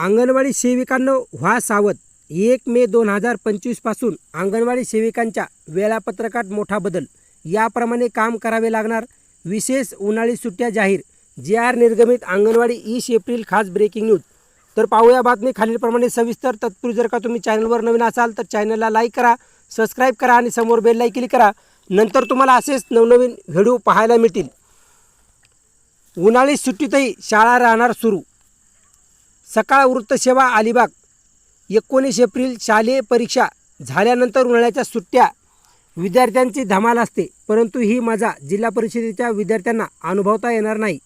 अंगणवाडी सेविकांनो व्हा सावध. एक मे दोन हजार पंचवीसपासून अंगणवाडी सेविकांच्या वेळापत्रकात मोठा बदल. याप्रमाणे काम करावे लागणार. विशेष उन्हाळी सुट्ट्या जाहीर. जे आर निर्गमित अंगणवाडी ईस एप्रिल खास ब्रेकिंग न्यूज. तर पाहूया बातमी खालीलप्रमाणे सविस्तर तत्पूर्वी जर का तुम्ही चॅनलवर नवीन असाल तर चॅनलला लाईक करा सबस्क्राईब करा आणि समोर बेल क्लिक करा. नंतर तुम्हाला असेच नवनवीन व्हिडिओ पाहायला मिळतील. उन्हाळी सुट्टीतही शाळा राहणार सुरू. सकाळ वृत्तसेवा अलिबाग. एकोणीस एप्रिल शालेय परीक्षा झाल्यानंतर उन्हाळ्याच्या सुट्ट्या. विद्यार्थ्यांची धमाल असते परंतु ही मजा जिल्हा परिषदेच्या विद्यार्थ्यांना अनुभवता येणार नाही.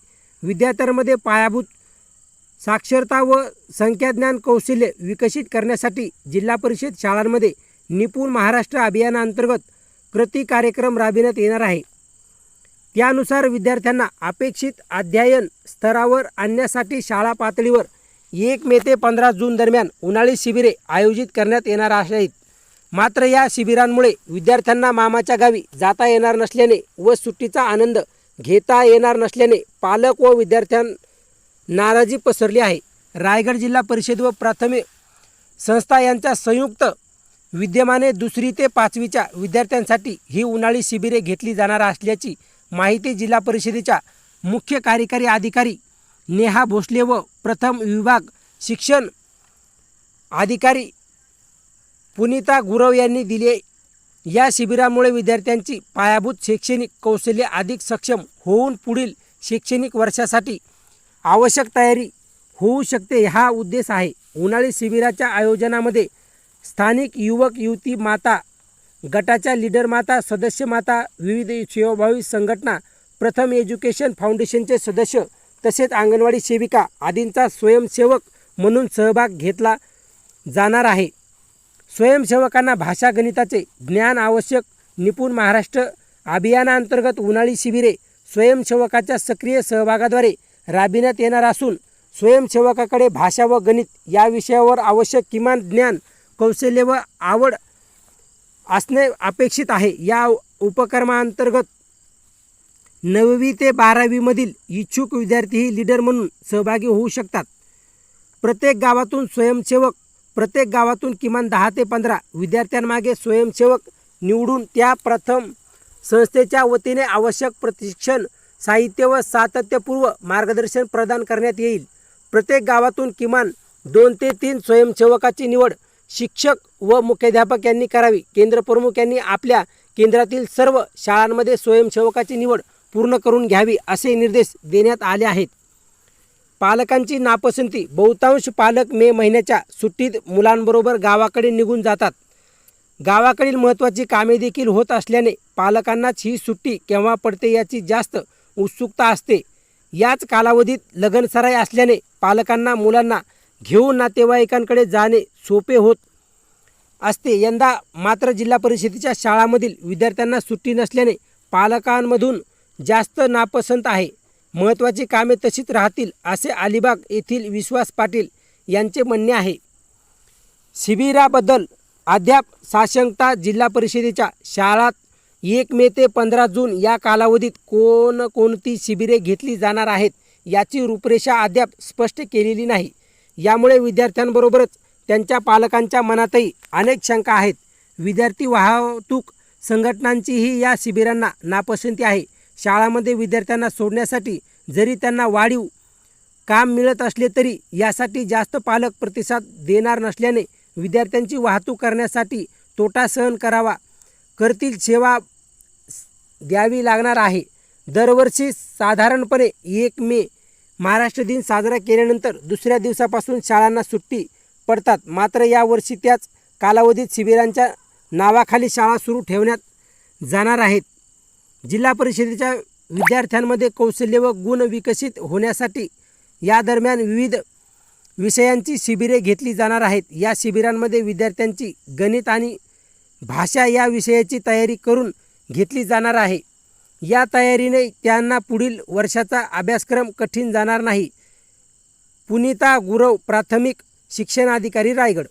विद्यार्थ्यांमध्ये पायाभूत साक्षरता व संख्याज्ञान कौशल्य विकसित करण्यासाठी जिल्हा परिषद शाळांमध्ये निपुण महाराष्ट्र अभियानाअंतर्गत कृती कार्यक्रम राबविण्यात येणार आहे. त्यानुसार विद्यार्थ्यांना अपेक्षित अध्ययन स्तरावर आणण्यासाठी शाळा पातळीवर एक मे ते पंधरा जून दरम्यान उन्हाळी शिबिरे आयोजित करण्यात येणार आहेत. मात्र या शिबिरांमुळे विद्यार्थ्यांना मामाच्या गावी जाता येणार नसल्याने व सुट्टीचा आनंद घेता येणार नसल्याने पालक व विद्यार्थ्यां नाराजी पसरली आहे. रायगड जिल्हा परिषद व प्राथमिक संस्था यांच्या संयुक्त विद्यमाने दुसरी ते पाचवीच्या विद्यार्थ्यांसाठी ही उन्हाळी शिबिरे घेतली जाणार असल्याची माहिती जिल्हा परिषदेच्या मुख्य कार्यकारी अधिकारी नेहा भोसले व प्रथम विभाग शिक्षण अधिकारी पुनीता गुरव यांनी दिले. या शिबिरामुळे विद्यार्थ्यांची पायाभूत शैक्षणिक कौशल्य अधिक सक्षम होऊन पुढील शैक्षणिक वर्षासाठी आवश्यक तयारी होऊ शकते हा उद्देश आहे. उन्हाळी शिबिराच्या आयोजनामध्ये स्थानिक युवक युवती माता गटाच्या लीडर माता सदस्य माता विविध सेवाभावी संघटना प्रथम एज्युकेशन फाउंडेशनचे सदस्य तसेच अंगणवाडी सेविका आदींचा स्वयंसेवक म्हणून सहभाग घेतला जाणार आहे. स्वयंसेवकांना भाषा गणिताचे ज्ञान आवश्यक. निपुण महाराष्ट्र अभियानांतर्गत उन्हाळी शिबिरे स्वयंसेवकाच्या सक्रिय सहभागाद्वारे राबविण्यात येणार असून स्वयंसेवकाकडे भाषा व गणित या विषयावर आवश्यक किमान ज्ञान कौशल्य व आवड असणे अपेक्षित आहे. या उपक्रमाअंतर्गत नववी ते बारावीमधील इच्छुक विद्यार्थीही लीडर म्हणून सहभागी होऊ शकतात. प्रत्येक गावातून स्वयंसेवक प्रत्येक गावातून किमान दहा ते पंधरा विद्यार्थ्यांमागे स्वयंसेवक निवडून त्या प्रथम संस्थेच्या वतीने आवश्यक प्रशिक्षण साहित्य व सातत्यपूर्व मार्गदर्शन प्रदान करण्यात येईल. प्रत्येक गावातून किमान दोन ते तीन स्वयंसेवकाची निवड शिक्षक व मुख्याध्यापक यांनी करावी. केंद्रप्रमुख यांनी आपल्या केंद्रातील सर्व शाळांमध्ये स्वयंसेवकाची निवड पूर्ण करून घ्यावी असे निर्देश देण्यात आले आहेत. पालकांची नापसंती बहुतांश पालक मे महिन्याच्या सुट्टीत मुलांबरोबर गावाकडे निघून जातात. गावाकडील महत्त्वाची कामे देखील होत असल्याने पालकांनाच ही सुट्टी केव्हा पडते याची जास्त उत्सुकता असते. याच कालावधीत लगनसराई असल्याने पालकांना मुलांना घेऊन नातेवाईकांकडे जाणे सोपे होत असते. यंदा मात्र जिल्हा परिषदेच्या शाळांमधील विद्यार्थ्यांना सुट्टी नसल्याने पालकांमधून जास्त नापसंत आहे. महत्त्वाची कामे तशीच राहतील असे अलिबाग येथील विश्वास पाटील यांचे म्हणणे आहे. शिबिराबद्दल अद्याप साशंकता जिल्हा परिषदेच्या शाळात एक मे ते पंधरा जून या कालावधीत कोणकोणती शिबिरे घेतली जाणार आहेत याची रूपरेषा अद्याप स्पष्ट केलेली नाही. यामुळे विद्यार्थ्यांबरोबरच त्यांच्या पालकांच्या मनातही अनेक शंका आहेत. विद्यार्थी वाहतूक संघटनांचीही या शिबिरांना नापसंती आहे. शाळामध्ये विद्यार्थ्यांना सोडण्यासाठी जरी त्यांना वाढीव काम मिळत असले तरी यासाठी जास्त पालक प्रतिसाद देणार नसल्याने विद्यार्थ्यांची वाहतूक करण्यासाठी तोटा सहन करावा करतील सेवा द्यावी लागणार आहे. दरवर्षी साधारणपणे एक मे महाराष्ट्र दिन साजरा केल्यानंतर दुसऱ्या दिवसापासून शाळांना सुट्टी पडतात. मात्र यावर्षी त्याच कालावधीत शिबिरांच्या नावाखाली शाळा सुरू ठेवण्यात जाणार आहेत. जिल्हा परिषदेच्या विद्यार्थ्यांमध्ये कौशल्य व गुण विकसित होण्यासाठी या दरम्यान विविध विषयांची शिबिरे घेतली जाणार आहेत. या शिबिरांमध्ये विद्यार्थ्यांची गणित आणि भाषा या विषयाची तयारी करून घेतली जाणार आहे. या तयारीने त्यांना पुढील वर्षाचा अभ्यासक्रम कठीण जाणार नाही. पुनिता गुरव प्राथमिक शिक्षणाधिकारी रायगड